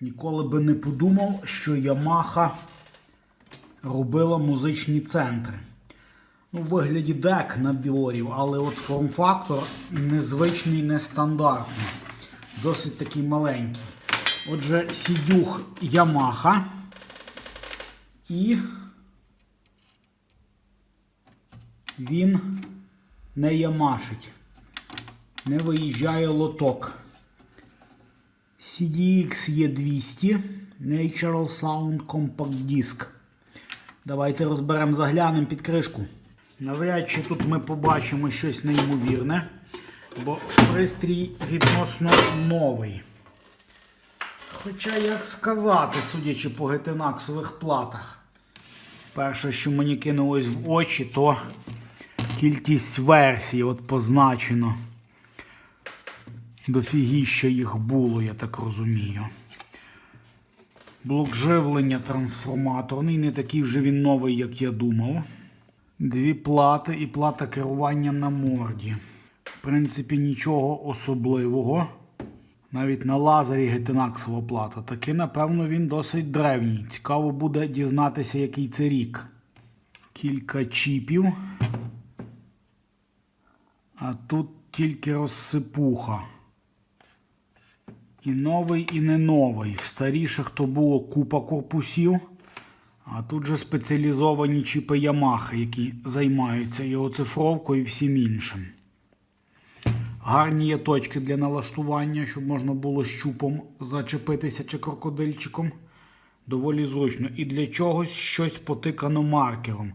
Ніколи би не подумав, що Ямаха робила музичні центри. Ну, в вигляді дек наборів, але от форм-фактор незвичний, нестандартний. Досить такий маленький. Отже, сідюх Ямаха і він не ямашить, не виїжджає лоток. CDX є 200 Natural Sound Compact Disc. Давайте розберемо, заглянемо під кришку. Навряд чи тут ми побачимо щось неймовірне, бо пристрій відносно новий. Хоча, як сказати, судячи по гетинаксових платах. Перше, що мені кинулось в очі, то кількість версій от позначено. Дофігіща їх було, я так розумію. Блок живлення трансформаторний, не такий вже він новий, як я думав. Дві плати і плата керування на морді. В принципі, нічого особливого. Навіть на лазері гетинаксова плата. Таки, напевно, він досить древній. Цікаво буде дізнатися, який це рік. Кілька чіпів. А тут тільки розсипуха. І новий, і не новий. В старіших то було купа корпусів. А тут же спеціалізовані чіпи Ямахи, які займаються і оцифровкою і всім іншим. Гарні є точки для налаштування, щоб можна було щупом зачепитися чи крокодильчиком. Доволі зручно. І для чогось щось потикано маркером.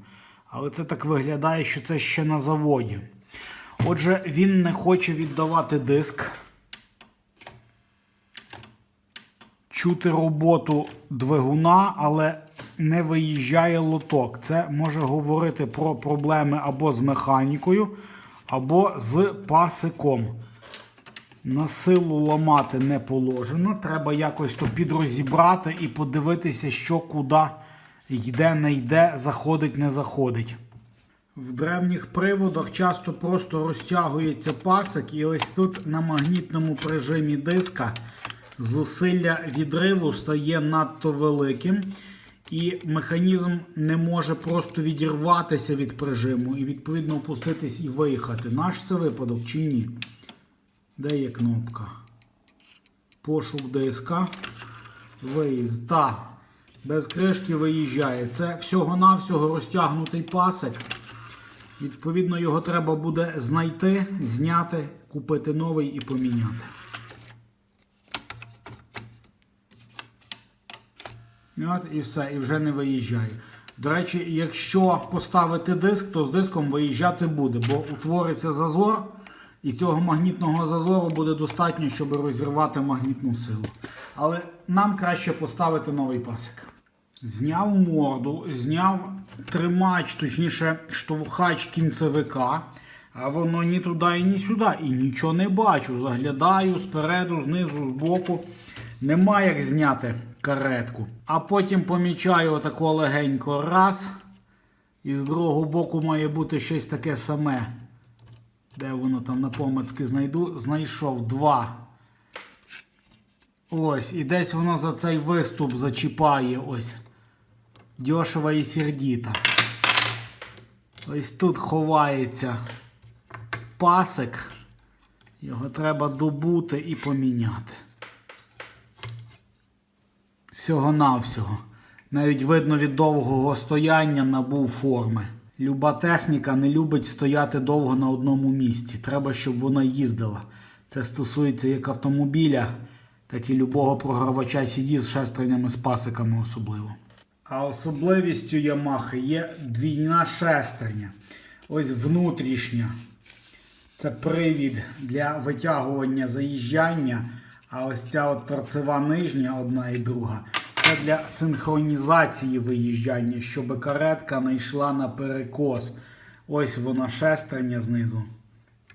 Але це так виглядає, що це ще на заводі. Отже, він не хоче віддавати диск. Чути роботу двигуна, але не виїжджає лоток. Це може говорити про проблеми або з механікою, або з пасиком. На силу ламати не положено. Треба якось то підрозібрати і подивитися, що куди йде, не йде, заходить, не заходить. В древніх приводах часто просто розтягується пасик, і ось тут на магнітному прижимі диска зусилля відриву стає надто великим, і механізм не може просто відірватися від прижиму і відповідно опуститись і виїхати. Наш це випадок чи ні? Де є кнопка? Пошук диска. Виїзд. Так. Без кришки виїжджає. Це всього-навсього розтягнутий пасик. Відповідно, його треба буде знайти, зняти, купити новий і поміняти. От і все, і вже не виїжджає. До речі, якщо поставити диск, то з диском виїжджати буде, бо утвориться зазор, і цього магнітного зазору буде достатньо, щоб розірвати магнітну силу. Але нам краще поставити новий пасик. Зняв морду, зняв тримач, точніше, штовхач кінцевика, а воно ні туди і ні сюди. І нічого не бачу. Заглядаю спереду, знизу, збоку. Нема як зняти каретку. А потім помічаю отако легенько раз. І з другого боку має бути щось таке саме. Де воно там на помацки знайду? Знайшов два. Ось, і десь воно за цей виступ зачіпає ось. Дешево і сердіта. Ось тут ховається пасик. Його треба добути і поміняти. Всього-навсього. Навіть видно від довгого стояння набув форми. Люба техніка не любить стояти довго на одному місці. Треба, щоб вона їздила. Це стосується як автомобіля, так і любого програвача CD з шестернями з пасиками особливо. А особливістю Ямахи є двійна шестерня. Ось внутрішня. Це привід для витягування заїжджання. А ось ця от торцева нижня, одна і друга, це для синхронізації виїжджання, щоб каретка не йшла на перекос. Ось вона шестерня знизу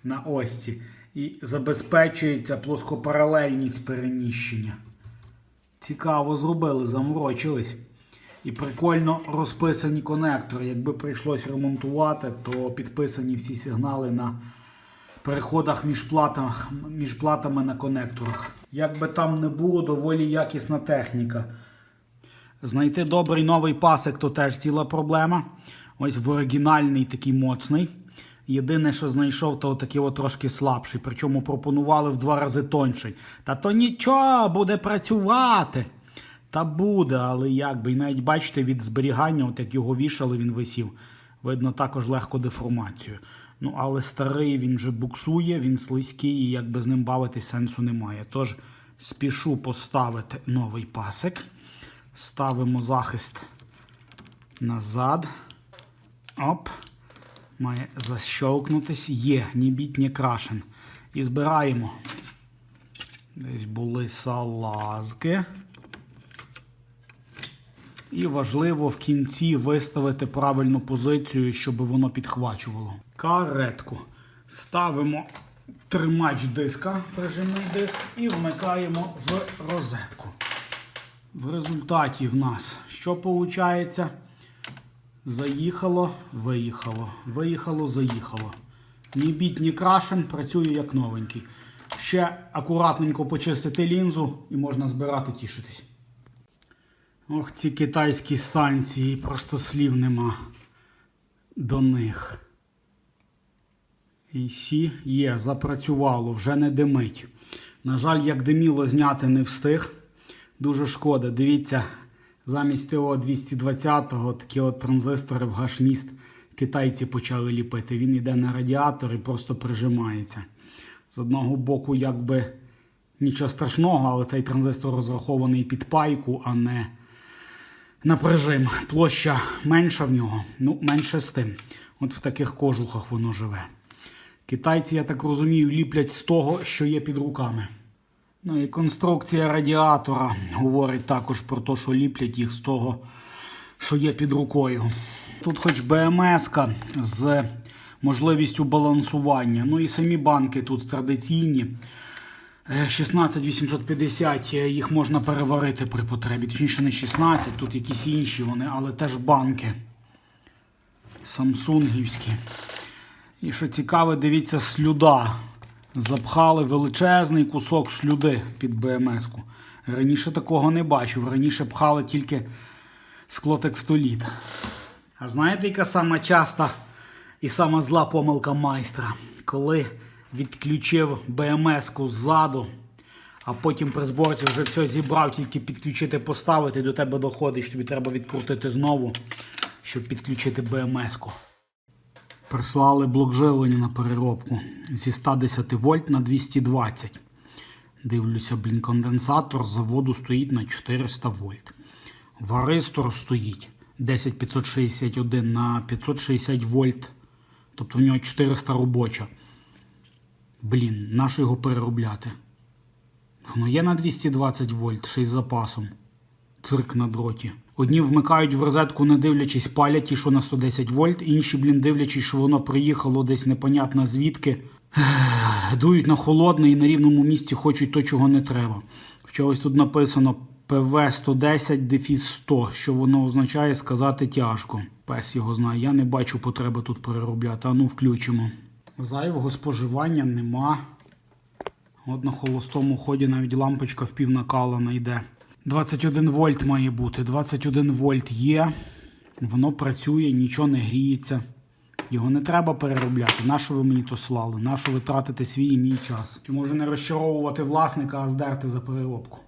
на осці. І забезпечується плоскопаралельність переміщення. Цікаво зробили, заморочились. І прикольно розписані конектори. Якби прийшлось ремонтувати, то підписані всі сигнали на переходах між, платах, між платами на конекторах. Як би там не було, доволі якісна техніка. Знайти добрий новий пасик то теж ціла проблема. Ось в оригінальний такий моцний. Єдине, що знайшов, то такий от трошки слабший. Причому пропонували в два рази тонший. Та то нічого, буде працювати. Та буде, але як би. І навіть бачите, від зберігання, от як його вішали, він висів. Видно також легко деформацію. Ну, але старий він вже буксує, він слизький, і якби з ним бавитись сенсу немає. Тож спішу поставити новий пасик. Ставимо захист назад. Оп. Має защовкнутись. Є, ні біть, ні крашен. І збираємо. Десь були салазки. І важливо в кінці виставити правильну позицію, щоб воно підхвачувало. Каретку. Ставимо тримач диска, прижимний диск, і вмикаємо в розетку. В результаті в нас що виходить? Заїхало, виїхало, виїхало, заїхало. Ні біт, ні крашен, працює як новенький. Ще акуратненько почистити лінзу і можна збирати, тішитись. Ох, ці китайські станції, просто слів нема до них. І сі є, запрацювало, вже не димить. На жаль, як диміло, зняти не встиг. Дуже шкода. Дивіться, замість ТО 220 такі от транзистори в гашміст китайці почали ліпити. Він йде на радіатор і просто прижимається. З одного боку, якби нічого страшного, але цей транзистор розрахований під пайку, а не на прижим. Площа менша в нього, ну, менше з тим. От в таких кожухах воно живе. Китайці, я так розумію, ліплять з того, що є під руками. Ну і конструкція радіатора говорить також про те, що ліплять їх з того, що є під рукою. Тут хоч БМС з можливістю балансування. Ну і самі банки тут традиційні. Е, 16850 е, їх можна переварити при потребі. Точніше не 16, тут якісь інші вони, але теж банки. Самсунгівські. І що цікаве, дивіться, слюда. Запхали величезний кусок слюди під БМС-ку. Раніше такого не бачив. Раніше пхали тільки склотекстоліт. А знаєте, яка сама часта і сама зла помилка майстра? Коли відключив БМС-ку ззаду, а потім при зборці вже все зібрав, тільки підключити, поставити, до тебе доходить, тобі треба відкрутити знову, щоб підключити БМС-ку. Прислали блок живлення на переробку зі 110 вольт на 220. Дивлюся, блін, конденсатор з заводу стоїть на 400 вольт. Варистор стоїть 10561 на 560 вольт. Тобто в нього 400 робоча. Блін, нащо його переробляти? Воно є на 220 вольт, ще й з запасом. Цирк на дроті. Одні вмикають в розетку, не дивлячись, палять ті, що на 110 вольт, інші, блін, дивлячись, що воно приїхало десь непонятно звідки. Дують на холодне і на рівному місці хочуть то, чого не треба. Хоча ось тут написано ПВ 110 дефіс 100, що воно означає сказати тяжко. Пес його знає. Я не бачу потреби тут переробляти. А ну включимо. Зайвого споживання нема. От на холостому ході навіть лампочка в пів йде. 21 вольт має бути. 21 вольт є. Воно працює, нічого не гріється. Його не треба переробляти. Нащо ви мені то слали? Нащо ви тратите свій і мій час? Чи може не розчаровувати власника, а здерти за переробку?